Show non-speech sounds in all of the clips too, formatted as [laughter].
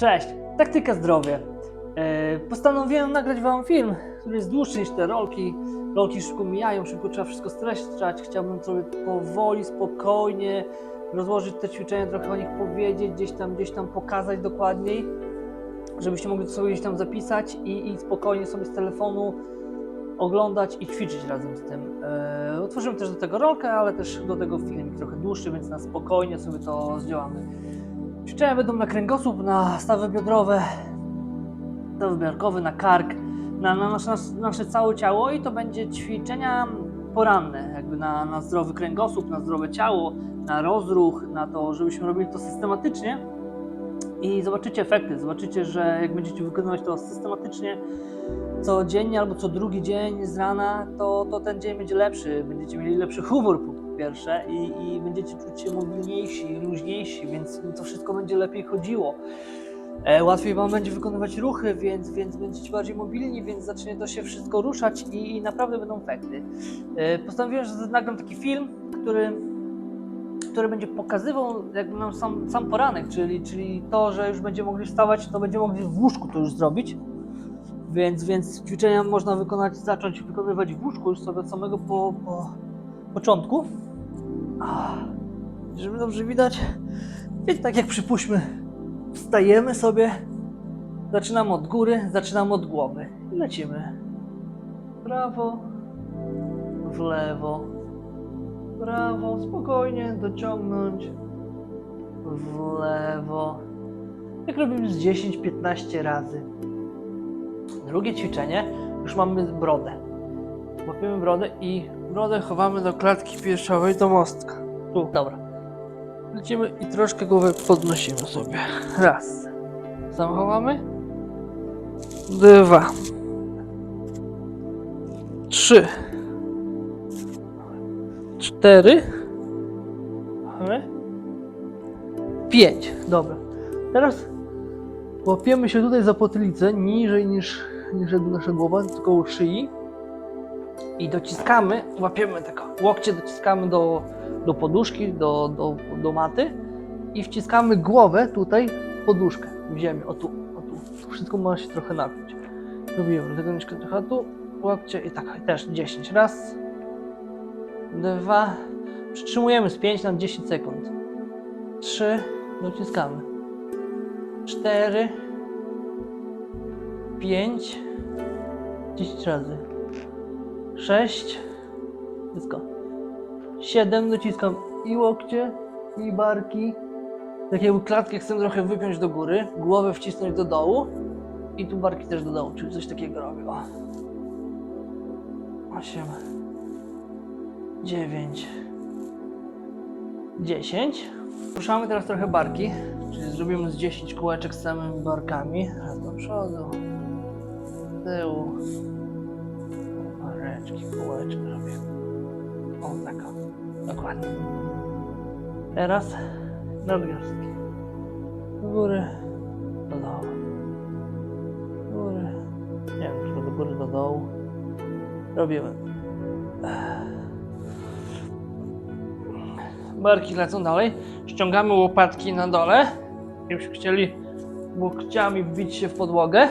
Cześć, Taktyka Zdrowie. E, Postanowiłem nagrać Wam film, który jest dłuższy niż te rolki. Rolki szybko mijają, szybko trzeba wszystko streszczać. Chciałbym sobie powoli, spokojnie rozłożyć te ćwiczenia, trochę o nich powiedzieć, gdzieś tam, gdzieś tam pokazać dokładniej, żebyście mogli to sobie gdzieś tam zapisać i, i spokojnie sobie z telefonu oglądać i ćwiczyć razem z tym. E, Otworzymy też do tego rolkę, ale też do tego filmik trochę dłuższy, więc na spokojnie sobie to zdziałamy. Ćwiczenia będą na kręgosłup, na stawy biodrowe, stawy biodrowy, na kark, na, na nasze, nasze całe ciało i to będzie ćwiczenia poranne, jakby na, na zdrowy kręgosłup, na zdrowe ciało, na rozruch, na to, żebyśmy robili to systematycznie i zobaczycie efekty. Zobaczycie, że jak będziecie wykonywać to systematycznie, codziennie albo co drugi dzień z rana, to, to ten dzień będzie lepszy. Będziecie mieli lepszy humor pierwsze i, i będziecie czuć się mobilniejsi, luźniejsi, więc to wszystko będzie lepiej chodziło. E, łatwiej Wam będzie wykonywać ruchy, więc, więc będziecie bardziej mobilni, więc zacznie to się wszystko ruszać i, i naprawdę będą efekty. E, postanowiłem, że nagram taki film, który, który będzie pokazywał jakby nam sam, sam poranek, czyli, czyli to, że już będziemy mogli wstawać, to będziemy mogli w łóżku to już zrobić. Więc, więc ćwiczenia można wykonać, zacząć wykonywać w łóżku już sobie od samego po, po początku. Żeby dobrze widać. Więc tak jak przypuśćmy, wstajemy sobie, zaczynamy od góry, zaczynamy od głowy i lecimy. Prawo, w lewo, prawo, spokojnie dociągnąć, w lewo. Jak robimy z 10-15 razy. Drugie ćwiczenie, już mamy brodę. Łapiemy brodę i brodę chowamy do klatki piersiowej, do mostka. Tu, dobra. Lecimy i troszkę głowę podnosimy sobie. Raz. Sam chowamy. Dwa. Trzy. Cztery. Chowamy. Pięć. Dobra. Teraz łapiemy się tutaj za potylicę, niżej niż, niż jakby nasza głowa, tylko u szyi. I dociskamy, łapiemy tak, łokcie dociskamy do, do poduszki, do, do, do maty i wciskamy głowę tutaj w poduszkę, w ziemię, o tu, o tu. Wszystko ma się trochę napiąć. Robimy do tego nóżkę trochę tu, łokcie i tak, też 10. Raz, dwa, przytrzymujemy z 5 na 10 sekund. Trzy, dociskamy. Cztery, pięć, 10 razy. 6, wszystko. 7, dociskam i łokcie, i barki. Tak jakby klatkę chcę trochę wypiąć do góry, głowę wcisnąć do dołu i tu barki też do dołu, czyli coś takiego robię. O. 8, 9, 10. Ruszamy teraz trochę barki, czyli zrobimy z 10 kółeczek z samymi barkami. Raz do przodu, tyłu, Pareczki, kółeczka robię. O, tak. o. Dokładnie. Teraz nadgarstki. Do góry, do dołu. Do góry. Nie wiem, czy do góry, do dołu. Robimy. Barki lecą dalej. Ściągamy łopatki na dole. Jakbyśmy chcieli łokciami wbić się w podłogę.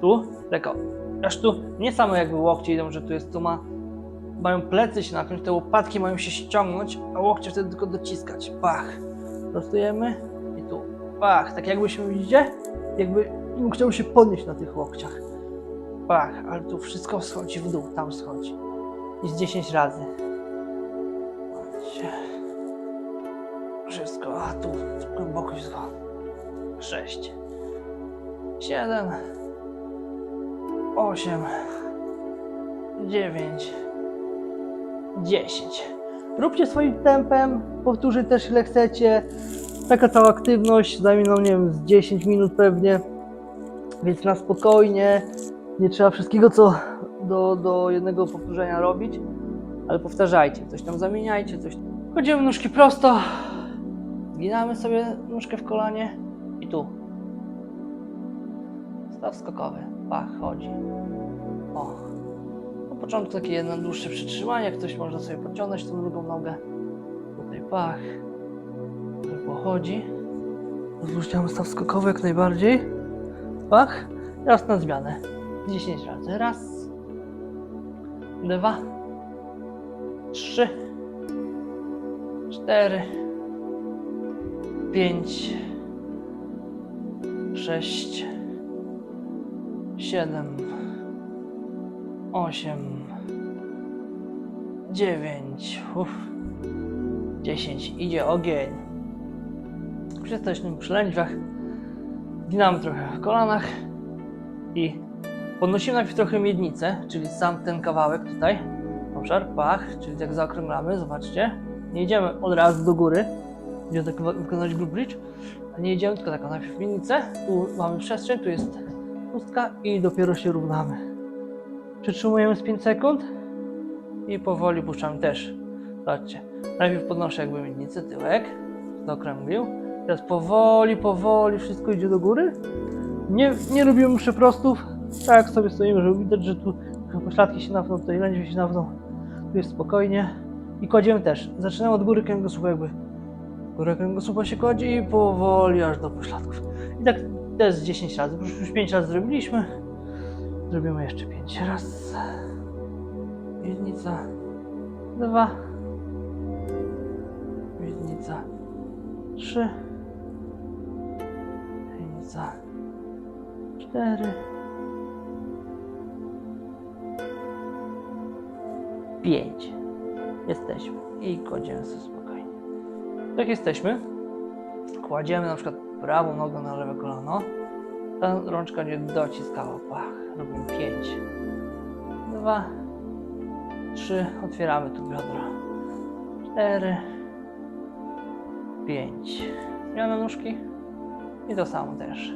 Tu, tak o. Aż tu nie samo jakby łokcie idą, że tu jest, tu ma, mają plecy się napiąć, te łopatki mają się ściągnąć, a łokcie wtedy tylko dociskać. Pach. Prostujemy i tu. Pach. Tak jakbyśmy, widzicie? Jakby chciał się podnieść na tych łokciach. Pach. Ale tu wszystko schodzi w dół, tam schodzi. I z 10 razy. Wszystko, a tu głęboko wszystko. 6. 7. 8, 9, 10. Róbcie swoim tempem, powtórzę też ile chcecie. Taka cała aktywność zajmie nam, nie wiem, z 10 minut pewnie, więc na spokojnie. Nie trzeba wszystkiego co do, do jednego powtórzenia robić, ale powtarzajcie, coś tam zamieniajcie, coś. Chodzimy nóżki prosto, zginamy sobie nóżkę w kolanie i tu. Staw skokowy. Pach, chodzi. O. Na początku takie jedno dłuższe przytrzymanie, ktoś można sobie podciągnąć tą drugą nogę. Tutaj pach. Pochodzi. Rozluźniamy staw skokowy jak najbardziej. Pach. Teraz na zmianę. 10 razy. Raz. Dwa. Trzy. Cztery. Pięć. Sześć. Siedem. Osiem. Dziewięć. Dziesięć. Idzie ogień. Już jesteśmy przy lędźwiach. Ginamy trochę w kolanach i podnosimy najpierw trochę miednicę, czyli sam ten kawałek tutaj, obszar, pach, czyli jak zaokrąglamy, zobaczcie. Nie idziemy od razu do góry, gdzie tak wy- wykonać glute bridge, a nie idziemy tylko tak, najpierw miednicę, tu mamy przestrzeń, tu jest pustka i dopiero się równamy. Przytrzymujemy z 5 sekund i powoli puszczamy też. Zobaczcie, najpierw podnoszę jakby miednicę, tyłek, zaokrąglił, teraz powoli, powoli wszystko idzie do góry. Nie, nie robimy przeprostów, tak sobie stoimy, żeby widać, że tu pośladki się nawną, tutaj lędźwie się nawną, tu jest spokojnie. I kładziemy też, zaczynamy od góry kręgosłupa jakby. Góra kręgosłupa się kładzie i powoli aż do pośladków. I tak też z 10 razy, bo już 5 razy zrobiliśmy. Zrobimy jeszcze 5 raz. Miednica. Dwa. Miednica. Trzy. Miednica. Cztery. Pięć. Jesteśmy. I kładziemy sobie spokojnie. Tak jesteśmy. Kładziemy na przykład prawą nogę na lewe kolano. Ta rączka nie dociskała. Pach. Robimy pięć. Dwa. Trzy. Otwieramy tu biodra. Cztery. Pięć. Zmiana nóżki. I to samo też.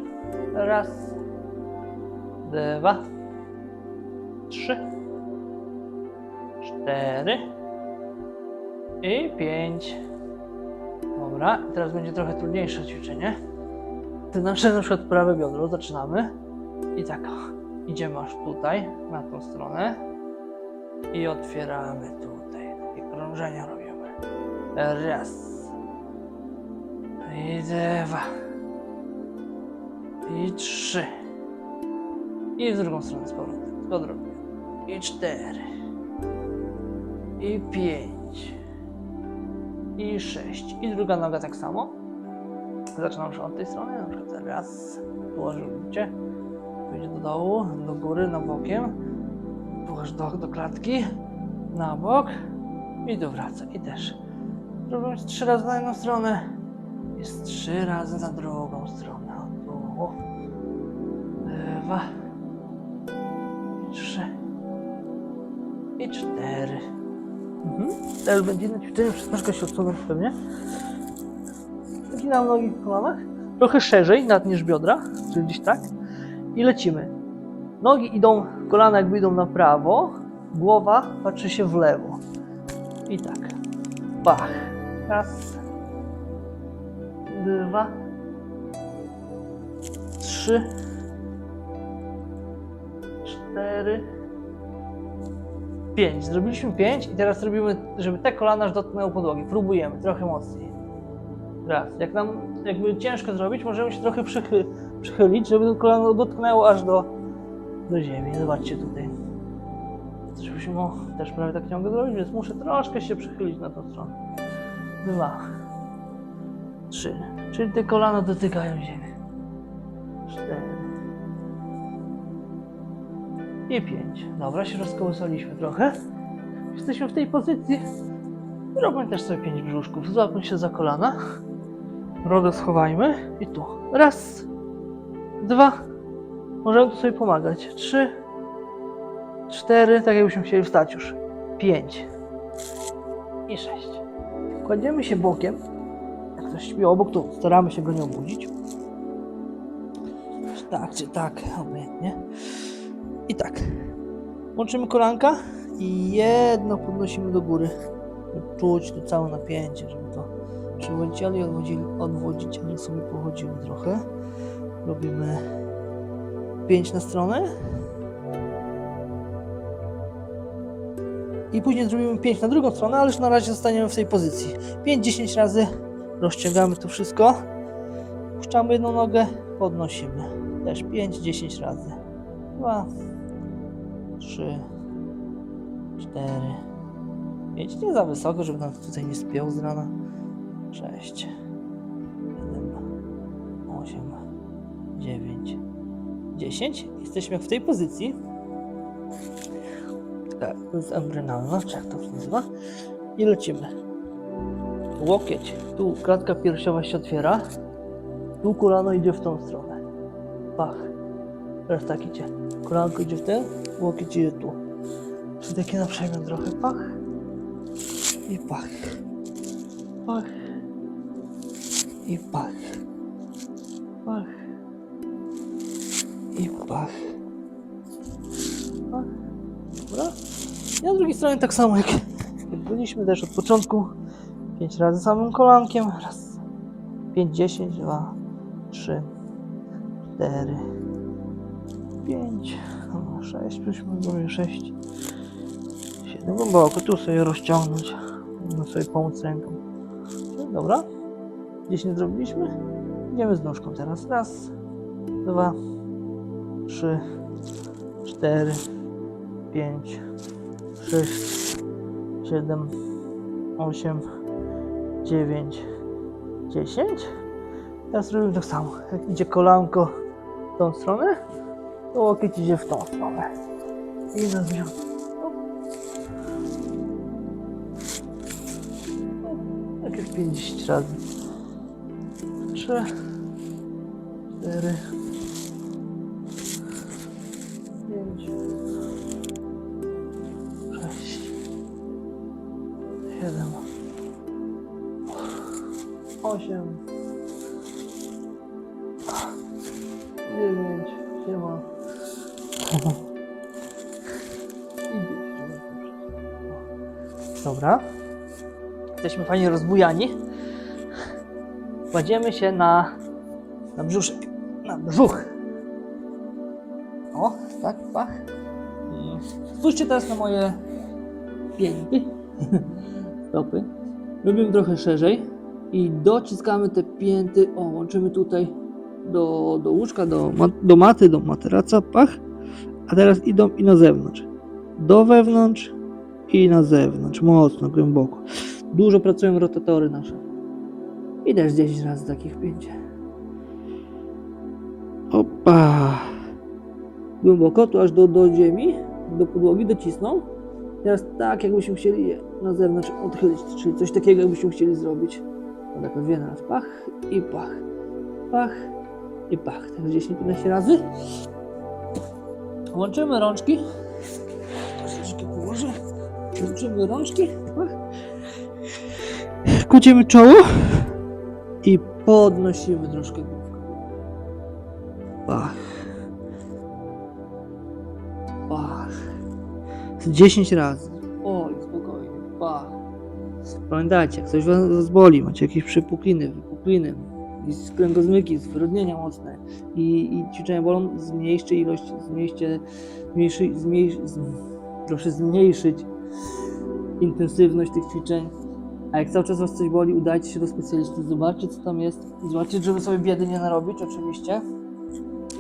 Raz. Dwa. Trzy. Cztery. I pięć. Dobra, teraz będzie trochę trudniejsze ćwiczenie. To nasze na przykład prawe biodro zaczynamy. I tak, idziemy aż tutaj, na tą stronę. I otwieramy tutaj. Takie krążenia robimy. Raz. I dwa. I trzy. I w drugą stronę z powrotem. Z. I cztery. I pięć. I sześć. I druga noga tak samo. Zaczynam już od tej strony. Na przykład raz. Położył cię. Pójdzie do dołu, do góry, na bokiem. Połóż do, do klatki. Na bok. I tu wraca. I też. Robimy trzy razy na jedną stronę. Jest trzy razy na drugą stronę. O, tu. Dwa. Trzy. I cztery. Mhm. Teraz będzie na ćwiczenie, przez troszkę się odsunąć pewnie. Wyginam nogi w kolanach. Trochę szerzej nad niż biodra, czyli gdzieś tak. I lecimy. Nogi idą, kolana jakby idą na prawo, głowa patrzy się w lewo. I tak. Bach. Raz. Dwa. Trzy. Cztery. Pięć. Zrobiliśmy pięć i teraz robimy, żeby te kolana aż dotknęły podłogi. Próbujemy trochę mocniej. Raz. Jak nam jakby ciężko zrobić, możemy się trochę przychy, przychylić, żeby to kolano dotknęło aż do, do ziemi. Zobaczcie tutaj. Żebyśmy mo- też prawie tak nie mogę zrobić, więc muszę troszkę się przychylić na tą stronę. Dwa. Trzy. Czyli te kolana dotykają ziemi. Cztery. I pięć. Dobra, się rozkołysaliśmy trochę. Jesteśmy w tej pozycji. Robimy też sobie pięć brzuszków. Złapmy się za kolana. Brodę schowajmy. I tu. Raz. Dwa. Możemy tu sobie pomagać. Trzy. Cztery. Tak jakbyśmy chcieli wstać już. Pięć. I sześć. Kładziemy się bokiem. Jak ktoś śpi obok, to staramy się go nie obudzić. Tak, czy tak, obojętnie. I tak. Łączymy kolanka i jedno podnosimy do góry. Czuć to całe napięcie, żeby to przywodzicieli odwodzili, odwodziciele sobie pochodziły trochę. Robimy 5 na stronę. I później zrobimy 5 na drugą stronę, ale już na razie zostaniemy w tej pozycji. 5-10 razy rozciągamy to wszystko. Puszczamy jedną nogę, podnosimy. Też 5-10 razy. 2, 3, 4, 5. Nie za wysoko, żeby nam tutaj nie spiął z rana. 6, 7, 8, 9, 10. Jesteśmy w tej pozycji. Tak, to jest embrionalna, czy jak to się nazywa? I lecimy. Łokieć. Tu klatka piersiowa się otwiera. Tu kolano idzie w tą stronę. Pach. Teraz tak idzie. Kolanko idzie w tę, łokieć idzie tu. Czyli takie na trochę. Pach. I pach. Pach. I pach. Pach. I pach. Pach. Dobra. I na drugiej stronie tak samo jak, byliśmy też od początku. Pięć razy samym kolankiem. Raz. Pięć, dziesięć, dwa, trzy, cztery, pięć, no, sześć, byśmy byli sześć, siedem, głęboko, tu sobie rozciągnąć, no sobie pomóc ręką. No, Dobra, dziesięć zrobiliśmy, idziemy z nóżką teraz, raz, dwa, trzy, cztery, pięć, sześć, siedem, osiem, dziewięć, dziesięć. Teraz robimy tak samo. Jak idzie kolanko w tą stronę, to łokieć idzie w tą stronę. I nazwijmy. Tak jak 50 razy. 3, 4, 5, 6, 7, 8, dziewięć, siema. Dobra. Jesteśmy fajnie rozbujani. Kładziemy się na, na brzuszek. Na brzuch. O, tak, pach. Spójrzcie teraz na moje pięty. [laughs] Stopy. Robimy trochę szerzej i dociskamy te pięty. O, łączymy tutaj do, do łóżka, do, do maty, do materaca, pach, a teraz idą i na zewnątrz. Do wewnątrz i na zewnątrz, mocno, głęboko. Dużo pracują rotatory nasze. I też 10 razy takich pięć. Opa! Głęboko, tu aż do, do ziemi, do podłogi docisną. Teraz tak, jakbyśmy chcieli je na zewnątrz odchylić, czyli coś takiego, jakbyśmy chcieli zrobić. O, tak dwie na raz, pach i pach, pach i pach. Tak 10-15 razy. Łączymy rączki. Troszeczkę położę. Łączymy rączki. Pach. Czoło i podnosimy troszkę główkę. Pach. Pach. Z 10 razy. Oj, spokojnie. Pach. Pamiętajcie, jak coś was boli, macie jakieś przypukliny, wypukliny, kręgozmyki, zwyrodnienia mocne i, i ćwiczenia bolą, zmniejszcie ilość, zmniejszcie, zmniejszy, zmniejsz, z, proszę zmniejszyć intensywność tych ćwiczeń. A jak cały czas was coś boli, udajcie się do specjalisty, zobaczcie co tam jest, zobaczcie, żeby sobie biedy nie narobić oczywiście.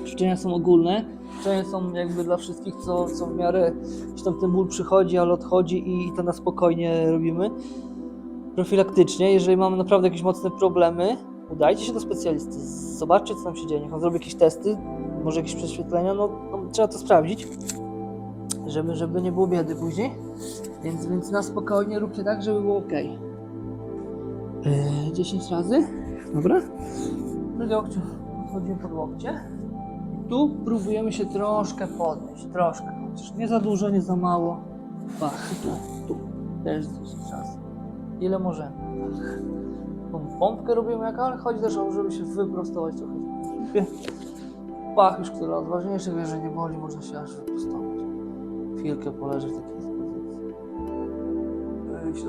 Ćwiczenia są ogólne, ćwiczenia są jakby dla wszystkich, co, co w miarę gdzieś tam ten ból przychodzi, ale odchodzi i, i to na spokojnie robimy. Profilaktycznie, jeżeli mamy naprawdę jakieś mocne problemy, udajcie się do specjalisty, zobaczcie co tam się dzieje, niech on zrobi jakieś testy, może jakieś prześwietlenia, no, no trzeba to sprawdzić, żeby, żeby nie było biedy później. Więc, więc na spokojnie róbcie tak, żeby było ok. Yy, 10 razy, dobra? Drugie łokcie odchodzimy pod łokcie. I tu próbujemy się troszkę podnieść, troszkę. Chociaż nie za dużo, nie za mało. Pach, tu, tu. Też 10 razy. Ile możemy. Tak. Tą pompkę robimy jak, ale chodzi też o, żeby się wyprostować trochę. Pach już, który odważniejszy, wie, że nie boli, można się aż wyprostować. Chwilkę poleży w takiej pozycji. Wyjść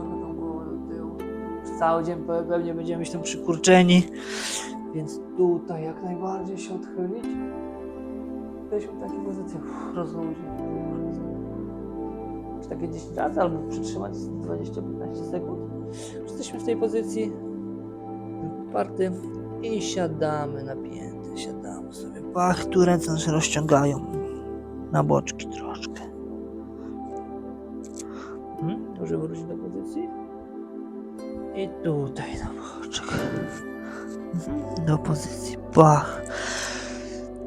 Cały dzień pe- pewnie będziemy mieć tam przykurczeni, więc tutaj jak najbardziej się odchylić. Jesteśmy w takiej pozycji, rozluźnić. Czy takie 10 razy, albo przytrzymać 20-15 sekund. Jesteśmy w tej pozycji. Party. I siadamy napięte, siadamy sobie. Pach, tu ręce nasze rozciągają na boczki troszkę. Hmm? Może wrócić do pozycji? I tutaj na boczek. Do pozycji. Pach.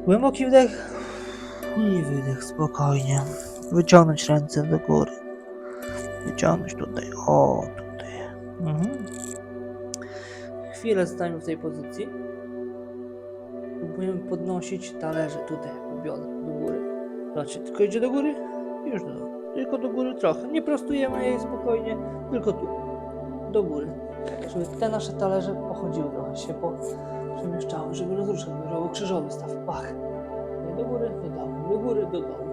Głęboki wdech i wydech spokojnie. Wyciągnąć ręce do góry. Wyciągnąć tutaj. O, tutaj. Mhm. Chwilę stańmy w tej pozycji. Próbujemy podnosić talerze tutaj, biodra do góry. Zobaczcie, tylko idzie do góry już do. Tylko do góry trochę. Nie prostujemy jej spokojnie, tylko tu. Do góry. Żeby te nasze talerze pochodziły trochę, się po, przemieszczały, żeby rozruszać, żeby krzyżowy staw. Pach. I do góry, do dołu, do góry, do dołu,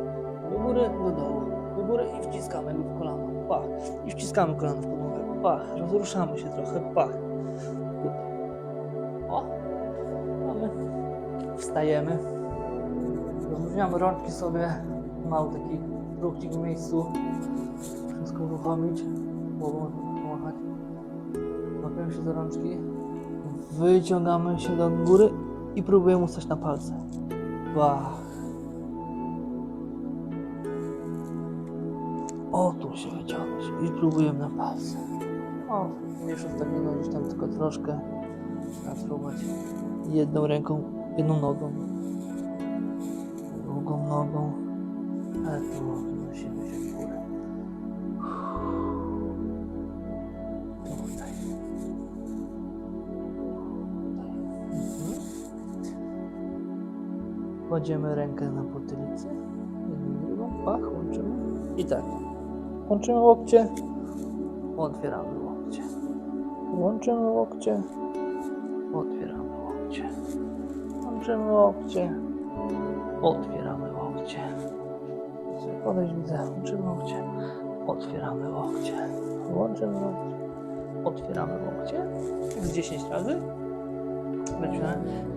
do góry, do dołu, do góry i wciskamy w kolano. Pach. I wciskamy kolano w podłogę. Pach. Rozruszamy się trochę. Pach. O. Mamy. Wstajemy. Rozluźniamy rączki sobie. Mały taki ruchnik w miejscu. Wszystko uruchomić. Głową. Łapiemy się za rączki. Wyciągamy się do góry i próbujemy ustać na palce. Bach. O, tu się wyciągnąć i próbujemy na palce. O, tak nie gdzieś tam tylko troszkę. Trzeba spróbować jedną ręką, jedną nogą, drugą nogą, ale tu wnosimy się w górę. Kładziemy rękę na potylicy, jedną i drugą, pach, łączymy i tak. Łączymy łokcie, otwieramy łokcie. Łączymy łokcie, otwieramy łokcie. Łączymy łokcie, otwieramy łokcie. Podejść widzę, łączymy łokcie, otwieramy łokcie. Łączymy łokcie, otwieramy łokcie. Z 10 razy.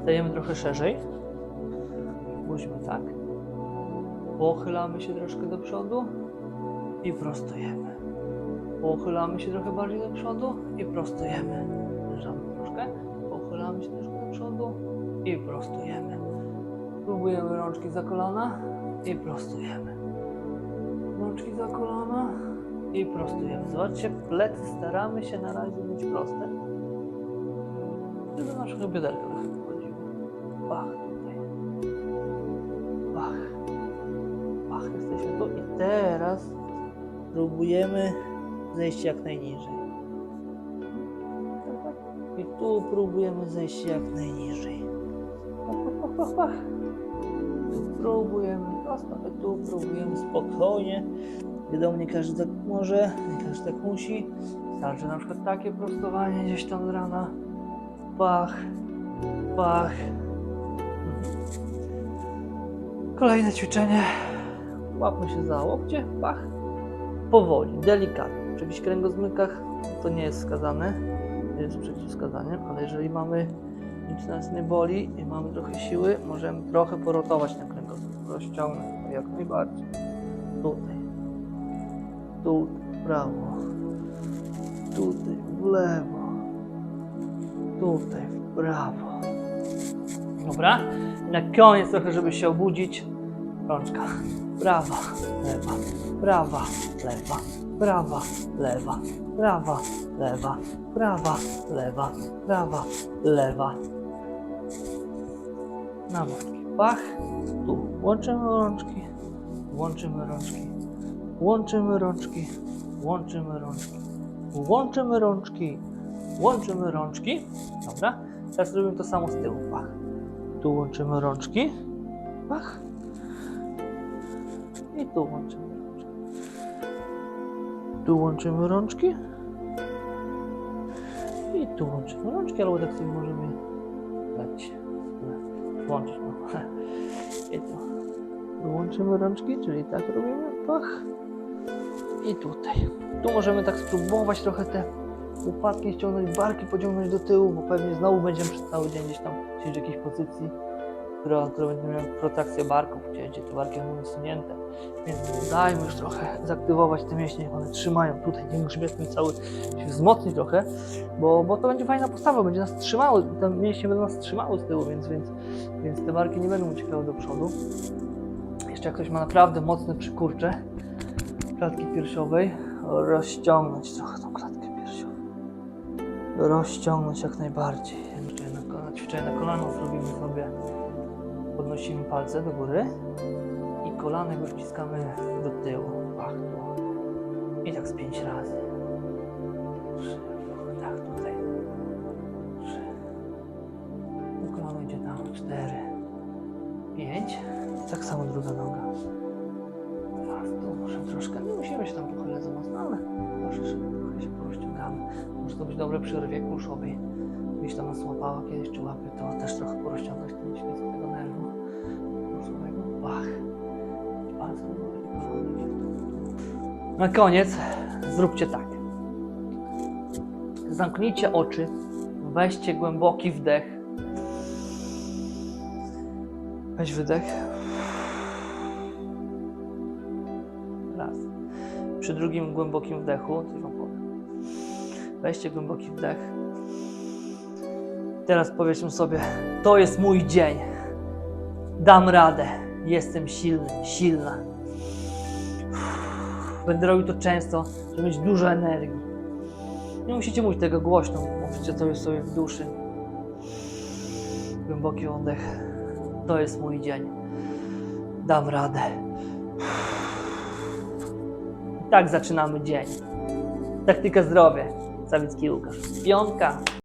Dajemy trochę szerzej. Spójrzmy tak. Pochylamy się troszkę do przodu i prostujemy. Pochylamy się trochę bardziej do przodu i prostujemy. Zjeżdżamy troszkę, pochylamy się troszkę do przodu i prostujemy. Próbujemy rączki za kolana i prostujemy. Rączki za kolana i prostujemy. Zobaczcie, plecy staramy się na razie mieć proste. Żeby naszych bioderka wychodziły. Pach. Teraz próbujemy zejść jak najniżej. I tu próbujemy zejść jak najniżej. Tu próbujemy tu próbujemy spokojnie. Wiadomo, nie każdy tak może, nie każdy tak musi. Starczy na przykład takie prostowanie gdzieś tam z rana. Pach, pach. Kolejne ćwiczenie. Łapmy się za łokcie, pach. Powoli, delikatnie. Przy jakichś kręgozmykach to nie jest wskazane, nie jest przeciwwskazaniem, ale jeżeli mamy nic nas nie boli i mamy trochę siły, możemy trochę porotować ten kręgosłup, rozciągnąć jak najbardziej. Tutaj, tutaj, w prawo, tutaj, w lewo, tutaj, w prawo. Dobra, na koniec trochę, żeby się obudzić, rączka, prawa, lewa, prawa, lewa, prawa, lewa, prawa, lewa, prawa, lewa, prawa, lewa. Na boczki. Pach, tu. Łączymy rączki, łączymy rączki, łączymy rączki, łączymy rączki, łączymy rączki, łączymy rączki. Dobra, teraz robimy to samo z tyłu. Pach. Tu łączymy rączki, pach. I tu łączymy rączki. Tu łączymy rączki. I tu łączymy rączki, albo tak sobie możemy dać. Łączyć, no. [laughs] I tu. Tu łączymy rączki, czyli tak robimy. Pach. I tutaj. Tu możemy tak spróbować trochę te łopatki ściągnąć, barki pociągnąć do tyłu, bo pewnie znowu będziemy przez cały dzień gdzieś tam siedzieć w jakiejś pozycji. Która, która będzie miała protrakcję barków, gdzie, gdzie te barki będą wysunięte. Więc dajmy już trochę zaktywować te mięśnie, one trzymają tutaj, niech grzbiet mi cały się wzmocni trochę, bo, bo to będzie fajna postawa, będzie nas trzymało, te mięśnie będą nas trzymały z tyłu, więc, więc, więc te barki nie będą uciekały do przodu. Jeszcze jak ktoś ma naprawdę mocne przykurcze klatki piersiowej, rozciągnąć trochę tą klatkę piersiową. Rozciągnąć jak najbardziej. Ćwiczenie na kolano zrobimy sobie, podnosimy palce do góry i kolano jakby wciskamy do tyłu. Pach. I tak z pięć razy. Trzy, tak tutaj. Trzy. No kolano idzie. Cztery. Pięć. Tak samo druga noga. Teraz tu może troszkę, nie musimy się tam pochylać za mocno, ale żeby trochę się porozciągamy. Może to być dobre przy rwie. Gdzieś tam nas łapała kiedyś, czy łapy, to też trochę porozciągać ten świecę tego nerwu kuszowego. Bach. Idzie. Na koniec zróbcie tak. Zamknijcie oczy, weźcie głęboki wdech. Weź wydech. Raz. Przy drugim głębokim wdechu, coś wam powiem. Weźcie głęboki wdech. Teraz powiedzmy sobie, to jest mój dzień. Dam radę. Jestem silny, silna. Będę robił to często, żeby mieć dużo energii. Nie musicie mówić tego głośno, mówcie to sobie w duszy. Głęboki oddech. To jest mój dzień. Dam radę. I tak zaczynamy dzień. Taktyka zdrowia. Sawicki Łukasz. Piątka.